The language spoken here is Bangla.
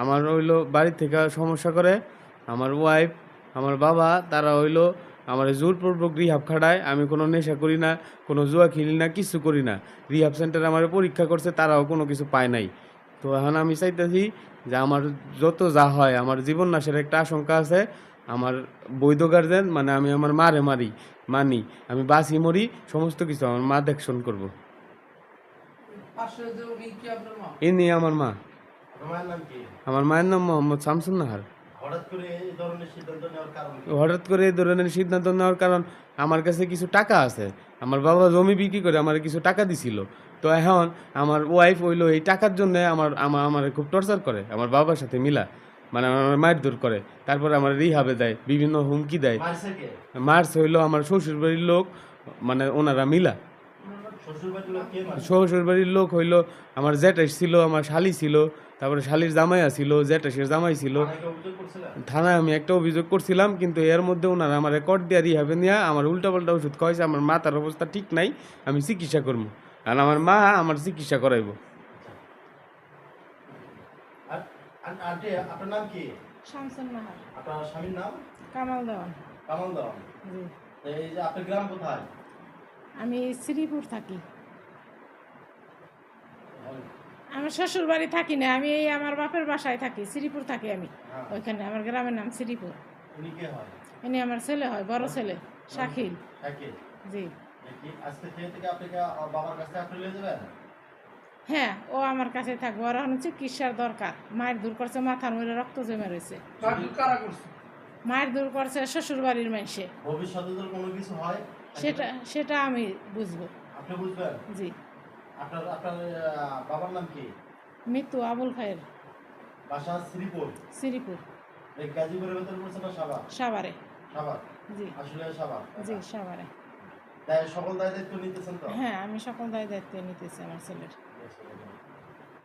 আমার হইল বাড়ি থেকে সমস্যা করে আমার ওয়াইফ আমার বাবা তারা হইল আমার জোরপূর্বক রিহাব খাটায়। আমি কোনো নেশা করি না কোনো জুয়া খেলি না কিছু করি না। রিহাব সেন্টারে আমার পরীক্ষা করছে তারাও কোনো কিছু পায় নাই। তো এখন আমি চাইতেছি যে আমার যত যা হয় আমার জীবন নাশের একটা আশঙ্কা আছে। আমার বৈধ গার্জেন মানে আমি আমার মারে মারি মানি আমি বাসি মরি সমস্ত কিছু আমার মা দেখশন করব। নিয়ে আমার মা। আমার মায়ের নাম মোহাম্মদ শামসুন নাহার। হঠাৎ করে এই ধরনের সিদ্ধান্ত নেওয়ার কারণ আমার কাছে কিছু টাকা আছে। আমার বাবা জমি বিক্রি করে আমার কিছু টাকা দিছিল। তো এখন আমার ওয়াইফ হইল এই টাকার জন্য আমার আমার আমার খুব টর্চার করে আমার বাবার সাথে মিলা। মানে আমার মায়ের দূর করে। তারপরে আমার রিহাবে দেয় বিভিন্ন হুমকি দেয়। মার্চ হইল আমার শ্বশুর বাড়ির লোক মানে ওনারা মিলা। শ্বশুর বাড়ির লোক হইল আমার জ্যাঠাস ছিল আমার শালি ছিল তারপরে শালির জামাইয়া ছিল জ্যাঠাসের জামাই ছিল। থানায় আমি একটা অভিযোগ করছিলাম কিন্তু এর মধ্যে ওনারা আমার রেকর্ড দিয়ে রিহাবে নিয়ে আমার উল্টাপাল্টা ওষুধ খাওয়াইছে আমার মাথার অবস্থা ঠিক নাই আমি চিকিৎসা করব আর আমার মা আমার চিকিৎসা করাইবো। আপনার নাম কি? শামসুন নাহার আপনার স্বামীর নাম? কামাল দেওয়ান। কামাল দেওয়ান। জি। এই যে আপনার গ্রাম কোথায়? আমি শ্রীপুর থাকি। আমার শ্বশুর বাড়ি থাকি না আমি এই আমার বাপের বাসায় থাকি শ্রীপুর থাকি আমি। হ্যাঁ। ওইখানে আমার গ্রামের নাম শ্রীপুর। উনি এনে আমার ছেলে হয় বড় ছেলে শাকিল। জি। কি আজকে থেকে থেকে আপনাকে আ- বাবার কাছে আপনি নিয়ে যাবেন? হ্যাঁ ও আমার কাছে থাকব। আর এখন চিকিৎসার দরকার। মায়ের দূর করছে মাথার মধ্যে রক্ত জমে রয়েছে। কাকে কারা করছে? মায়ের দূর করছে শ্বশুর বাড়ির মানুষে ভবিষ্যতে যদি কোনো কিছু হয়? সেটা সেটা আমি বুঝব। আপনি বুঝবেন? জি। আপনার আপনার বাবার নাম কি? মৃত্যু আবুল খায়ের। বাসা শ্রীপুর? শ্রীপুর। এই গাজীপুরের ভেতরে পড়ছে না সাবা সাভারে। সাবার জি। আসলে সাবা জি সাভারে। তাই সকল দায় দায়িত্ব নিতেছেন তো? হ্যাঁ আমি সকল দায় দায়িত্ব নিতেছি আমার ছেলের।